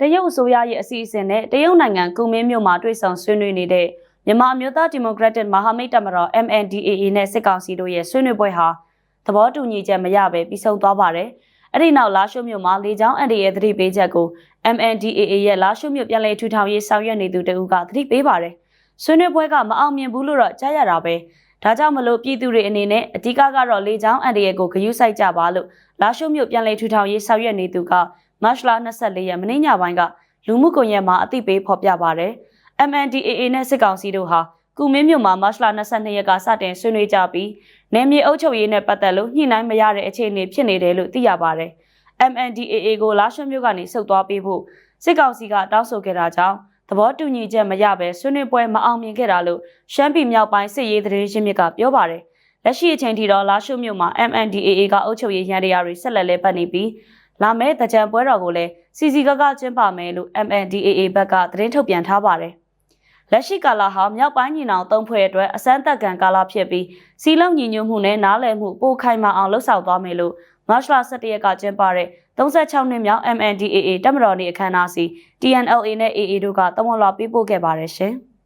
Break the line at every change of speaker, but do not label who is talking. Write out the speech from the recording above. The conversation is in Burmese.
တရုတ်အစိုးရရဲ့အစီအစဉ်နဲ့တရုတ်နိုင်ငံကူမင်းမြို့မှာတွေ့ဆုံဆွေးနွေးနေတဲ့မြန်မာအမျိုးသားဒီမိုကရက်တစ်မဟာမိတ်တပ်မတော် MNDAA နဲ့စစ်ကောင်စီတို့ရဲ့ဆွေးနွေးပွဲဟာသဘောတူညီချက်မရဘဲပြီးဆုံးသွားပါတယ်။အဲ့ဒီနောက်လာရှုမြို့မှာလေကြောင်းအန်ဒီရဲ့သတိပေးချက်ကို MNDAA ရဲ့လာရှုမြို့ပြန်လည်ထူထောင်ရေးဆောင်ရွက်နေသူတဦးကသတိပေးပါတယ်။ဆွေးနွေးပွဲကမအောင်မြင်ဘူးလို့တော့ကြားရတာပဲ။ ဒါကြောင့်မလို့ပြည်သူတွေအနေနဲ့အဓိကကတော့လေကြောင်းအန်ဒီရဲ့ကိုဂရုစိုက်ကြပါလို့လာရှုမြို့ပြန်လည်ထူထောင်ရေးဆောင်ရွက်နေသူကမတ်လ24ရက်မနေ့ညပိုင်းကလူမှုကွန်ရက်မှာအသိပေးဖော်ပြပါတယ်။ MNDAA နဲ့စစ်ကောင်စီတို့ဟာကုမင်းမြို့မှာမတ်လ22ရက်ကစတင်ဆွေးနွေးကြပြီးနယ်မြေအုပ်ချုပ်ရေးနဲ့ပတ်သက်လို့ညှိနှိုင်းမရတဲ့အခြေအနေဖြစ်နေတယ်လို့သိရပါတယ်။ MNDAA ကိုလာရှုမြို့ကနေဆုတ်သွားပေးဖို့စစ်ကောင်စီကတောင်းဆိုခဲ့တာကြောင့် သဘောတူညီချက်မရဘဲဆွေးနွေးပွဲမအောင်မြင်ခဲ့တာလို့ရှမ်းပြည်မြောက်ပိုင်းစစ်ရေးသတင်းရင်းမြစ်ကပြောပါတယ်။လက်ရှိအချိန်ထိတော့လာရှုမြို့မှာ MNDAA ကအုပ်ချုပ်ရေးရန်တရားတွေဆက်လက်လဲပတ်နေပြီးလာမယ့်တကြံပွဲတော်ကိုလည်းစီစီကကကျင်းပမယ်လို့ MNDAA ဘက်ကသတင်းထုတ်ပြန်ထားပါတယ်။ လက်ရှိကာလဟာမြောက်ပိုင်းညီနောင်သုံးဖွဲ့အတွက်အစမ်းသက်ကန်ကာလဖြစ်ပြီးစီလုံးညီညွတ်မှုနဲ့နားလည်မှုပိုခိုင်မာအောင်လှုပ်ဆောင်သွားမယ်လို့မတ်လ17ရက်ကကျင်းပတဲ့36နှစ်မြောက် MNDAA တပ်မတော်နေအခမ်းအနားစီ TNLA နဲ့ AA တို့ကတမန်တော်ပြပို့ခဲ့ပါတယ်ရှင်။